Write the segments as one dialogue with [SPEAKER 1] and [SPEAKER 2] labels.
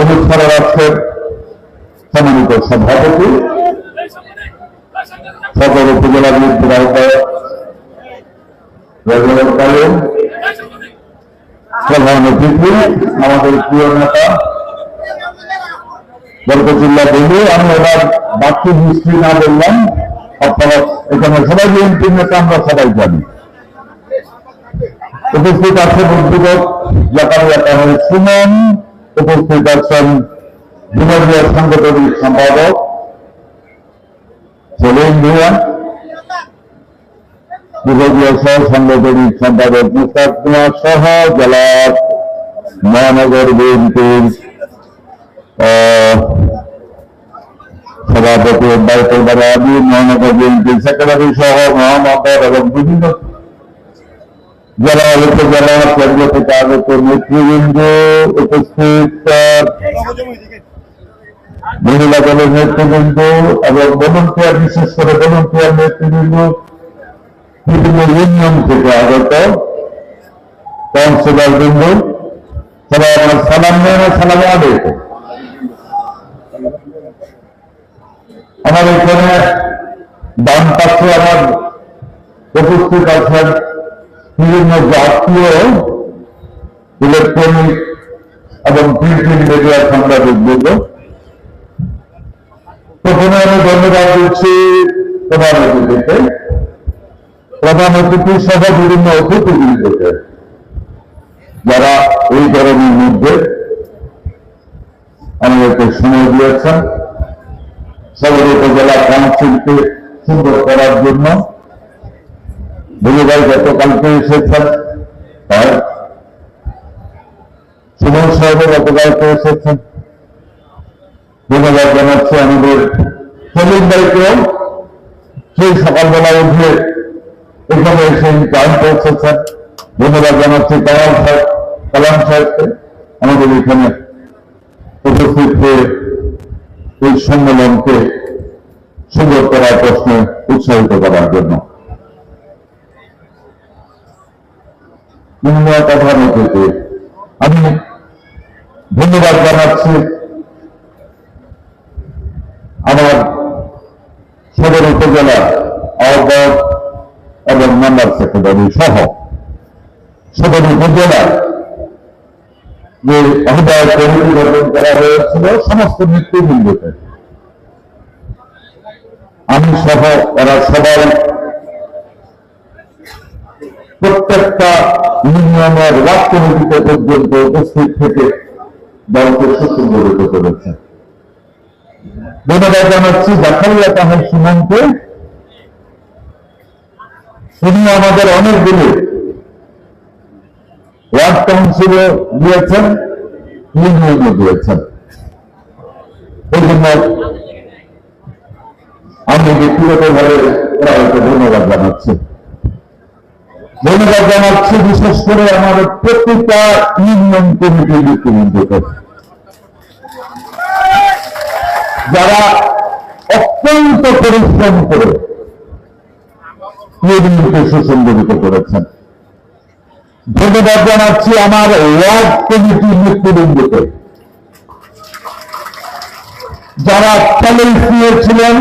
[SPEAKER 1] অনুষ্ঠানের আজকের সম্মানিত সভাপতি, সদর উপজেলা বিএনপির আহ্বায়ক প্রধান অতিথি, আমাদের প্রিয় নেতা বরকতুল্লাহ বন্ধু, আমি এবার বাকি হিস্ট্রি না বললাম, আপনারা এখানে সবাই বিএনপির নেতা, আমরা সবাই জানি। উপস্থিত আছেন উদ্যোগক, জাকারিয়া কামাল সুমন উপস্থিত আছেন বিভাগীয় সাংগঠনিক সম্পাদক সেলিম ভুয়া বিভাগীয় সহ সাংগঠনিক সম্পাদক মুস্তাক কুমার সহ জেলা মহানগর বিএনপির সভাপতি দায়িত্ব দ্বারা আমি মহানগর বিএনপির সেক্রেটারি সহ মহানগর এবং বিভিন্ন উপজেলা কেন্দ্র থেকে আগত নেতৃবৃন্দ উপস্থিত মহিলা দলের নেতৃবৃন্দ এবং ভলন্টিয়ার বিশেষ করে ভলন্টিয়ার নেতৃবৃন্দ বিভিন্ন ইউনিয়ন থেকে আগত কাউন্সিলর বৃন্দ সবাই আমার সালাম নেন সালাম আলাইকুম আমার এখানে ডান পাশে আমার উপস্থিত আছেন বিভিন্ন জাতীয় ইলেকট্রনিক এবং প্রিন্টিং মিডিয়া সাংবাদিক বৃন্দ প্রথমে আমি ধন্যবাদ দিচ্ছি প্রধান অতিথিকে। প্রধান অতিথি সহ বিভিন্ন অতিথিবৃন্দকে, যারা এই গরমের মধ্যে আমাদেরকে সময় দিয়েছেন। সদর উপজেলা কাউন্সিলকে সুন্দর করার জন্য ভুলিভাই গতকালকে এসেছেন। তার সুমন সাহেব গতকালকে এসেছেন। ধন্যবাদ জানাচ্ছি আমাদের সলিম ভাইকেও সেই সকালবেলা উঠে এখানে এসে টাইম পৌঁছেছেন ধন্যবাদ জানাচ্ছি কালাম সাহেব, কালাম সাহেবকে আমাদের এখানে উপস্থিত হয়ে এই সম্মেলনকে সুন্দর করার প্রশ্নে উৎসাহিত করার জন্য। বিভিন্ন কথা থেকে আমি ধন্যবাদ জানাচ্ছি আমার সদর উপজেলা আহ্বায়ক এবং মেম্বার সেক্রেটারি সহ সদর উপজেলা যে আহ্বায়ক কমিটি গঠন করা হয়েছিল, সমস্ত নেতৃবৃন্দকে। আমি সহ এরা সবাই ইউনিয়নের ওয়ার্ড পর্যন্ত উপস্থিত থেকে দলকে সুসংগঠিত করেছে। ধন্যবাদ জানাচ্ছি জাকারিয়া তাহের সুমনকে তিনি আমাদের অনেকগুলি ওয়ার্ড কাউন্সিলে দিয়েছেন ইউনিয়নে দিয়েছেন। এই জন্য আমি ব্যক্তিগতভাবে ধন্যবাদ জানাচ্ছি। ধন্যবাদ জানাচ্ছি বিশেষ করে আমাদের প্রতিটা ইউনিয়ন কমিটির যারা অত্যন্ত পরিশ্রম করে সুসংগঠিত করেছেন। ধন্যবাদ জানাচ্ছি আমার ওয়ার্ড কমিটির নেতৃবৃন্দকে। যারা চ্যালেঞ্জ নিয়েছিলেন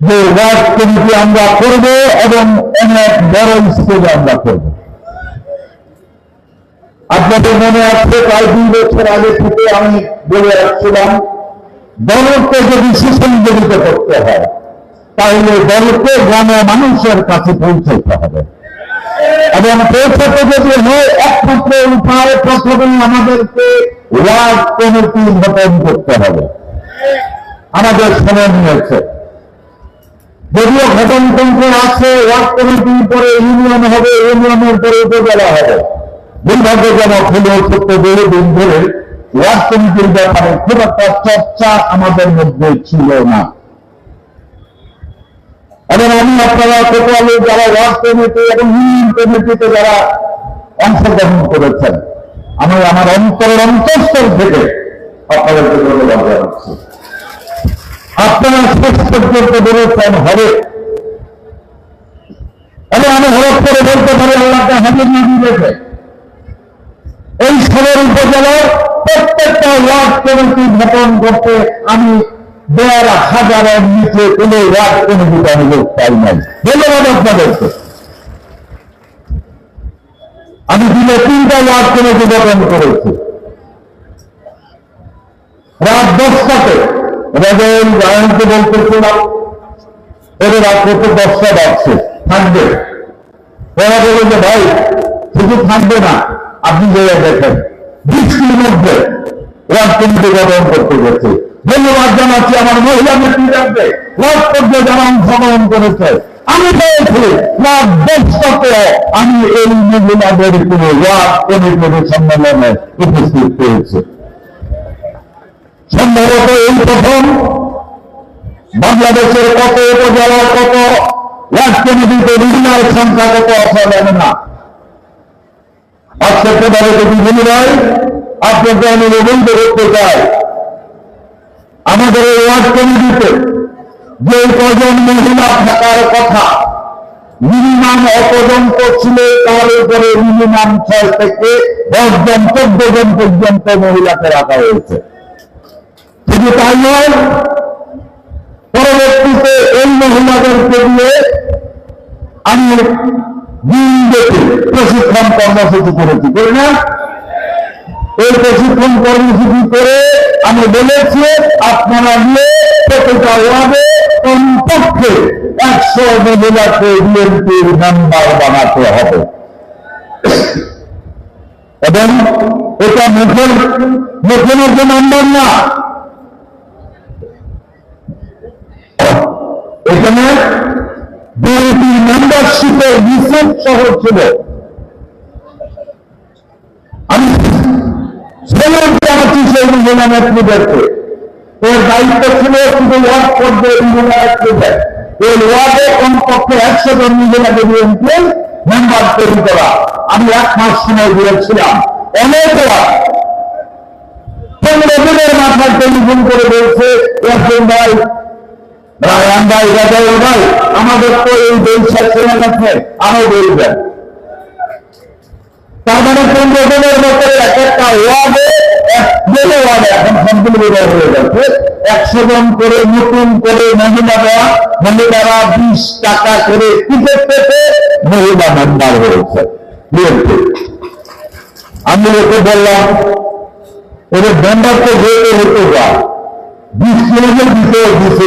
[SPEAKER 1] যে ওয়ার্ড কমিটি আমরা করব এবং অনেক বড় স্কেলে আমরা করব। আপনাদের মনে আছে, প্রায় দুই বছর আগে থেকে আমি বলে আসছিলাম, দলকে যদি সুসংগঠিত করতে হয়, তাহলে দলকে গ্রামের মানুষের কাছে পৌঁছাতে হবে। এবং পৌঁছাতে যদি হয়, একমাত্র উপায় প্রথমে আমাদেরকে ওয়ার্ড কমিটি গঠন করতে হবে। আমাদের সময় নিয়েছে। যদিও আছে ওয়ার্ড পরে ইউনিয়ন হবে, ইউনিয়নের পরে উপজেলা হবে। দুর্ভাগ্যজনক হলেও সত্য ধরে ওয়ার্ড কমিটির ব্যাপারে খুব একটা চর্চা আমাদের মধ্যে ছিল না। এবং আমি আপনারা যারা ওয়ার্ড কমিটি এবং ইউনিয়ন কমিটিতে যারা অংশগ্রহণ করেছেন, আমি আমার অন্তরের অন্তঃস্থল থেকে আপনাদেরকে ধন্যবাদ জানাচ্ছি। আপনারা শেষ পর্যন্ত বলেছেন হবে। এবং আমি হরফ করে বলতে পারি, আল্লাহকে হাজির না দিয়েছে এই সদর উপজেলার প্রত্যেকটা ওয়ার্ড কমিটি গঠন করতে আমি দেড় হাজারের নিচে কোন ওয়ার্ড কমিটিতে আমি লোক পাই নাই। ধন্যবাদ আপনাদেরকে। আমি দিনে তিনটা ওয়ার্ড কমিটি গঠন করেছি। রাত দশটাতে রাজাইল রায়নকে বলতেছিলাম এদের রাত্রে তো দশটা বাজছে থাকবে। ওরা বলে যে, ভাই, শুধু থাকবে না, আপনি যে দেখেন, বৃষ্টির মধ্যে ওয়ার্ড কমিটি গঠন করতে গেছে। ধন্যবাদ জানাচ্ছি আমার মহিলা নেতৃত্বে ওয়ার্ড পর্যায়ে যারা অংশগ্রহণ করেছে। আমি পেয়েছি রাত দশটাতে আমি এই মহিলাদের কোনো ওয়ার্ড কমিটির সম্মেলনে উপস্থিত পেয়েছি সম্ভবত এই প্রথম বাংলাদেশের কত উপজেলার কত ওয়ার্ড কমিটিতে রিজিনাল সংখ্যা কত আসা যাবে না। আজকে সেভাবে যদি বিনিময় আপনাকে আমি অবৈধ করতে চাই। আমাদের এই কমিটিতে যে কজন মহিলা থাকার কথা, মিনিমাম অপর্যন্ত ছিল, তার উপরে মিনিমাম ছয় থেকে দশ জন চোদ্দ জন পর্যন্ত মহিলাকে রাখা হয়েছে। শুধু তাই নয়, পরবর্তীতে এই মহিলাদেরকে দিয়ে আমি প্রশিক্ষণ কর্মসূচি করেছি, করি না? এই প্রশিক্ষণ কর্মসূচি করে আমি বলেছি, আপনারা নিয়ে প্রতিটা ওয়ার্ডে কমপক্ষে একশো মহিলাকে বিএনপির মেম্বার বানাতে হবে। এবং এটা মুখের মুখে মুখে নাম্বার না। এখানে বিএনপির মেম্বারশিপের রিসেন্ট শহর ছিল। আমি সেলেন চাচ্ছি সেই মহিলা নেত্রীদেরকে এর দায়িত্ব ছিল শুধু ওয়ার্ড পর্যায়ে মহিলা নেত্রীদের এই ওয়ার্ডে কমপক্ষে একশো জন মহিলাকে বিএনপি মেম্বার তৈরি করা। আমি এক মাস সময় দিয়েছিলাম। অনেক মাথায় টেলিফোন করে বলছে একজন ভাই রায়ান ভাই রাজাই ভাই আমাদের তো এই বৈশাখ ছেলে আছে আরও বলবেন তার মানে পনেরো দিনের মতো এক একটা ওয়ার্ডে বেড়ে ওয়ার্ডে, এখন সম্পূর্ণ হয়ে যাচ্ছে একশো জন করে নতুন করে মহিলারা মহিলারা বিশ টাকা করে টিকিট পেতে মহিলা মেম্বার হয়েছে। আমি ওকে বললাম ওদের মেম্বার যেতে হতে বিশ কিলোমিটার দিতে দিতে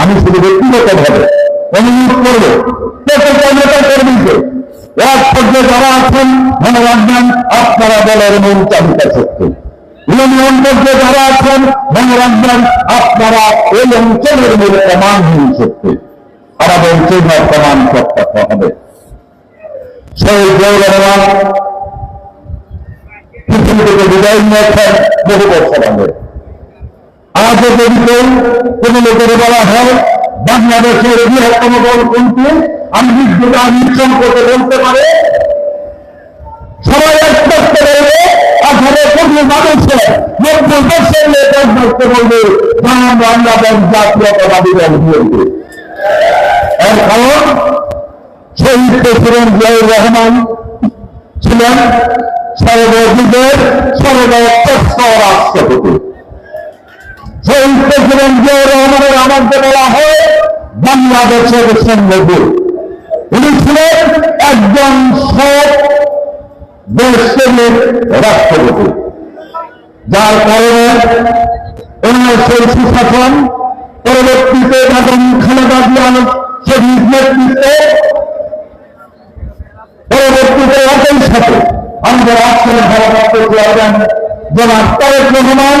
[SPEAKER 1] আমি শুধু ব্যক্তিগত ভাবে অনুরোধ করব যারা আছেন, মনে রাখবেন, আপনারা দলের মূল চাহিদা শক্তি। ইউনিয়ন যারা আছেন, মনে রাখবেন, আপনারা এই অঞ্চলের মূল প্রমাণহীন শক্তি। আমাদের চিহ্ন প্রমাণ হবে। সেই পৃথিবী থেকে বিদায় নিয়েছেন বহু বছর আগে। আজও যদি কেউ কোন লোকের বলা হয়, বাংলাদেশের বৃহত্তম দল কোনটি আমি বিদ্যুৎ নিশ্চয় করতে বলতে পারে। সবাই একমাত্র বলবে আঠারো কোটি মানুষের নব্বই বছর একমাত্র বলবে বাংলা বাংলাদেশ জাতীয়তাবাদী দল বিএনপি এর কারণ, শহীদ প্রেসিডেন্ট জিয়াউর রহমান ছিলেন সর্বযুগের সর্বোচ্চ রাষ্ট্রপতি। শহীদ প্রেসিডেন্ট জিয়াউর রহমানের আমাকে বলা হয় বাংলাদেশের সঙ্গে উনি ছিলেন একজন সৎ দেশপ্রেমিক রাষ্ট্রপতি। যার কারণে সেই সুশাসন পরবর্তীতে বেগম খালেদা জিয়ার শহীদ নেতৃত্বে পরবর্তীতে একই সাথে আমাদের আজকের ভারপ্রাপ্ত চেয়ারম্যান জনাব তারেক রহমান।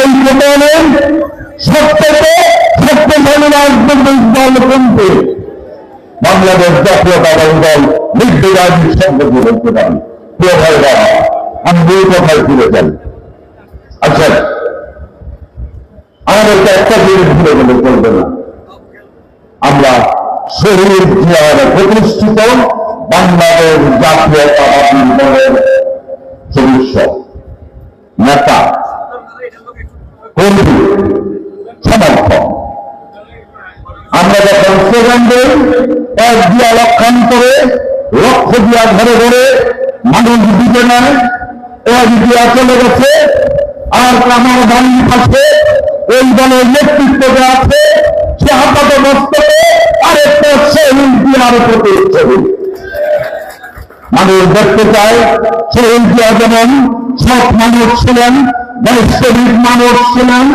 [SPEAKER 1] এই প্রকরণের সত্যকে শক্তিশালী রাজনৈতিক দল কোনটি? বাংলাদেশ জাতীয়তাবাদী দল সংগঠন বলতে পারি। প্রিয় ভাইরা, আমি দুই কথায় ফিরে যাই। আচ্ছা আমাদেরকে একটা জিনিস ভুলে গেলে চলবে না। আমরা শহীদ জিয়ার প্রতিষ্ঠিত বাংলাদেশ জাতীয়তাবাদী দলের সদস্য, নেতা। আমরা যখন স্লোগান এক দিয়া লক্ষান্তরে, লক্ষ দিয়া ঘরে ঘরে, মানুষ দিতে নেয়, এক দিয়া চলে গেছে, আর আমার বাড়ির পাশে এই দলের নেতৃত্ব যে আছে, সে আপাত মস্তকে আরেকটা শহীদ দিয়ার প্রতি মানুষ দেখতে চায় শহীদ দিয়া যেমন সব মানুষ ছিলেন মানুষ ছিলেন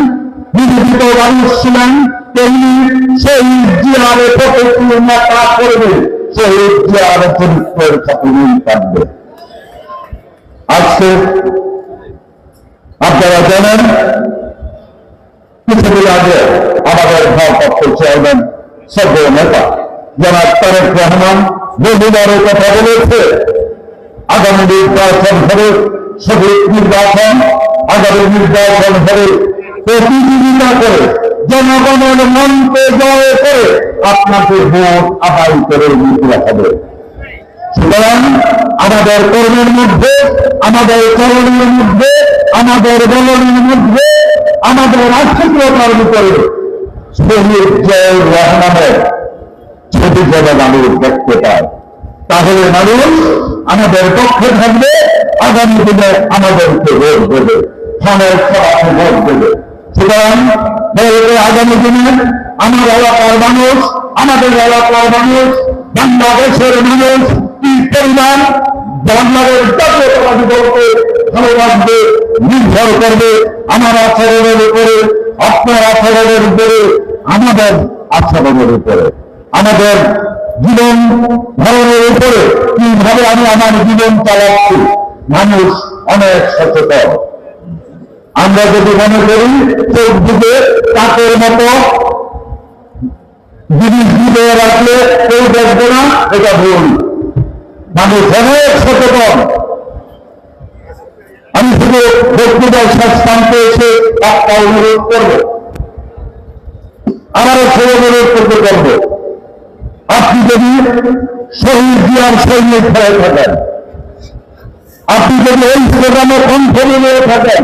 [SPEAKER 1] বিরোধিত মানুষ ছিলেন তেমনি শহীদ জিয়ারে প্রতি নেতা করবে শহীদ জিয়ার চরিত্রের মিল থাকবে। আজকে আপনারা জানেন, কিছুদিন আগে আমাদের ভারপ্রাপ্ত চেয়ারম্যান সভ্য নেতা, জনাব তারেক রহমান বহুবারের কথা বলেছে, আগামী নির্বাচন হবে, সঠিক নির্বাচন, আগামী নির্বাচন হবে প্রতিযোগিতা করে, জনগণের মনকে জয় করে আপনাকে ভোট আদায় করে হবে। সুতরাং আমাদের কর্মের মধ্যে, আমাদের করণের মধ্যে, আমাদের বলনের মধ্যে, আমাদের আর্থিকতার ভিতরে শহীদ জয় রহমানের ছবি যেন মানুষ দেখতে পায়। তাহলে মানুষ আমাদের পক্ষে থাকবে, আগামী দিনে আমাদেরকে ভোট দেবে ফোনের সভায় ভোট দেবে। আগামী দিনে আমার এলাকার মানুষ, আমাদের এলাকার মানুষ, বাংলাদেশের মানুষ কি পরিমাণ করবে উপরে উপরে উপরে, আমাদের জীবন ধারণের উপরে কীভাবে আমি আমার জীবন চালাচ্ছি, মানুষ অনেক সচেতন। আমরা যদি মনে করি চোখ দিকে কাকের মতো জিনিস দিয়ে রাখলে কেউ দেখবে না, এটা ভুল। মানুষ অনেক সচেতন আমি শুধু বক্তৃতার শেষ প্রান্তে একটা অনুরোধ করব। আমারও সে অনুরোধ করতে করব। আপনি যদি শহীদ জিয়ার সৈনিক হয়ে থাকেন, আপনি যদি এই প্রোগ্রামে কণ্ঠ থাকেন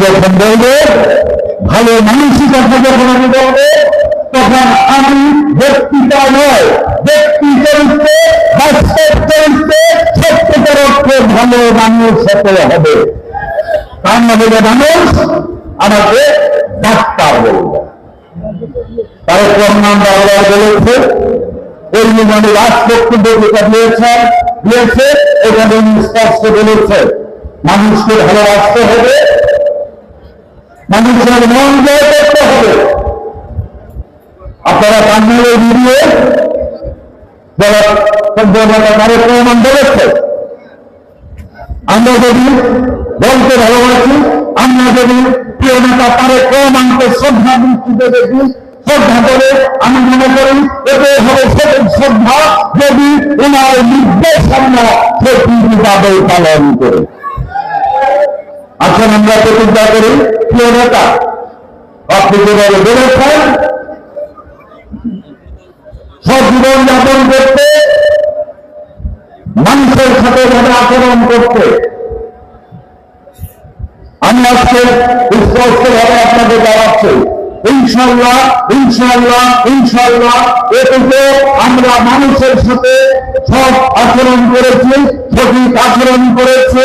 [SPEAKER 1] বলব ভালো বলব অর্থে ভালো মানুষ হবে। তার মানে মানুষ আমাকে ডাক্তার রহমান বাংলা বলেছে, ওই রাজ বক্তব্য যেটা দিয়েছেন দিয়েছে এখানে উনি স্পষ্ট বলেছে। মানুষকে ভালোবাসতে হবে মানুষের মন জয় করতে হবে। আপনারা বাংলায় ভিডিও যারা প্রমাণ বলেছে আমরা যদি দলকে ভালোবাসি, আমরা যদি প্রিয় নেতা তারেক রহমানকে শ্রদ্ধা দৃষ্টিতে দেখি, শ্রদ্ধা করে আমি মনে করি এতে হবে শ্রদ্ধা যদি ওনার নির্দেশ আমরা সঠিকভাবে পালন করি। আসুন আমরা প্রতিজ্ঞা করি, প্রিয় নেতা, আপনি যেভাবে বলেছেন, সজীবন যাপন করতে, মানুষের সাথে ভাবে আচরণ করতে। আমি আজকে স্পষ্ট ভাবে আপনাকে জানাচ্ছি ইনশাল্লাহ ইনশাল্লাহ ইনশাল্লাহ এটুকু আমরা মানুষের সাথে সব আচরণ করেছি, সঠিক আচরণ করেছে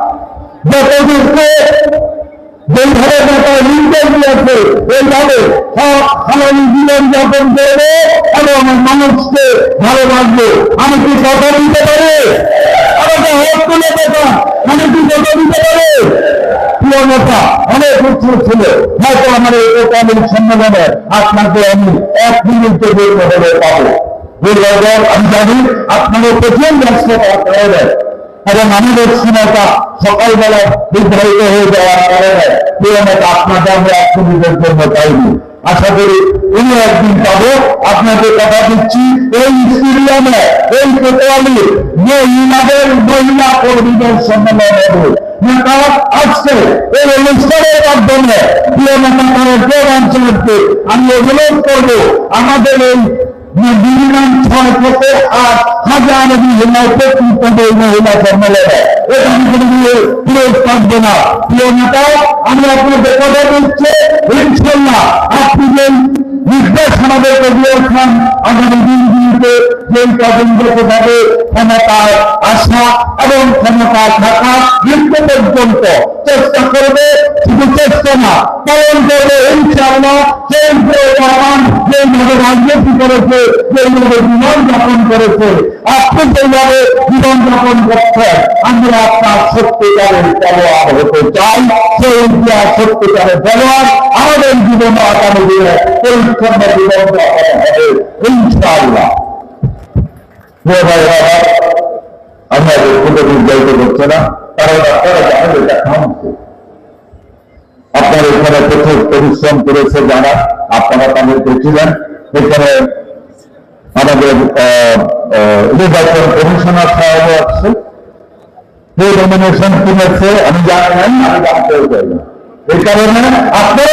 [SPEAKER 1] যেইভাবে নেতা নির্দেশ দিয়েছে। এইভাবে স্বাভাবিক জীবন যাপন করবে এবং মানুষকে ভালোবাসবে। আমি কি কথা দিতে পারি? আমাকে হোক তুলে দেখা আমি কি কথা দিতে অনেক ছিল। হয়তো আমার এই সম্মেলনে আপনাকে আমি এক মিনিটে বের পাবো। আমি জানি আপনাদের প্রচুর ব্যস্ততা প্রয়োজন এবং আমাদের সময়টা সকালবেলা নির্ধারিত হয়ে যাওয়ার কারণে প্রিয়মত আপনাকে আমরা এক মিনিটের জন্য পাইনি। আশা করি উনি একদিন পাবো, আপনাকে কথা দিচ্ছি, এই স্টেডিয়ামে এই পেট্রোলি মহিলাদের মহিলা কর্মীদের সম্মেলন হবে আমি অনুরোধ করব, আমাদের এই মিনিমাম ছয় থেকে আট হাজার মহিলা এই মহিলা সম্মেলনে এখানে কোনো বিরোধ থাকবে না। প্রিয় নেতা আমি আপনাদের কথা বলছি ইনশাল্লাহ আপনি যে চেষ্টা করবে, শুধু চেষ্টা না, পালন করবে, ইনশাআল্লাহ, সেই রহমান যেইভাবে রাজনীতি করেছে যেইভাবে জীবন যাপন করেছে আপনি যেইভাবে জীবন যাপন করছেন আমরা আপনার সত্যিকারের খেলোয়াড় হতে চাই সেই ইতিহাস সত্যিকারের খেলোয়াড় আমাদের জীবন আগামী দিনে পরিচ্ছন্ন জীবন যাপন হবে ইনশাআল্লাহ প্রিয় ভাই বাবা আমরা খুবই নির্যাতিত করছে না কারণ আপনারা জানেন এটা খামছে আপনার এখানে প্রচুর পরিশ্রম করেছে যারা আপনারা তাদেরকে ছিলেন এখানে আমাদের নির্বাচন কমিশনার সাহেব আছে আপনারা তাদের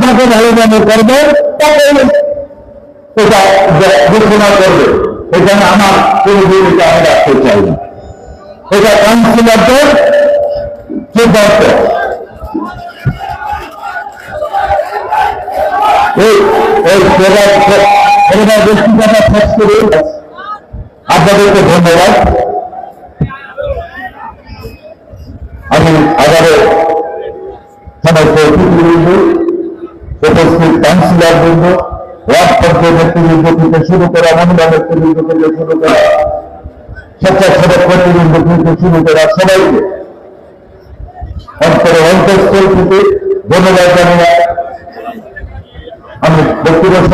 [SPEAKER 1] যাকে ভালো মনে করবেন তাদের এটা ঘোষণা করবে। এখানে আমার কোনো ভূমিকা আমি রাখতে চাই না। এটা কাউন্সিলরদের শেষ করে আপনাদেরকে ধন্যবাদ। আমি আবারও উপস্থিত কাউন্সিলর নেতৃবৃন্দ থেকে শুরু করা মহিলা নেতৃবৃন্দ থেকে শুরু করা স্বেচ্ছাসেবক কর্মীবৃন্দ থেকে শুরু করা সবাইকে অন্তরে অন্তঃস্থল থেকে ধন্যবাদ জানিয়ে আমি ব্যক্তিগত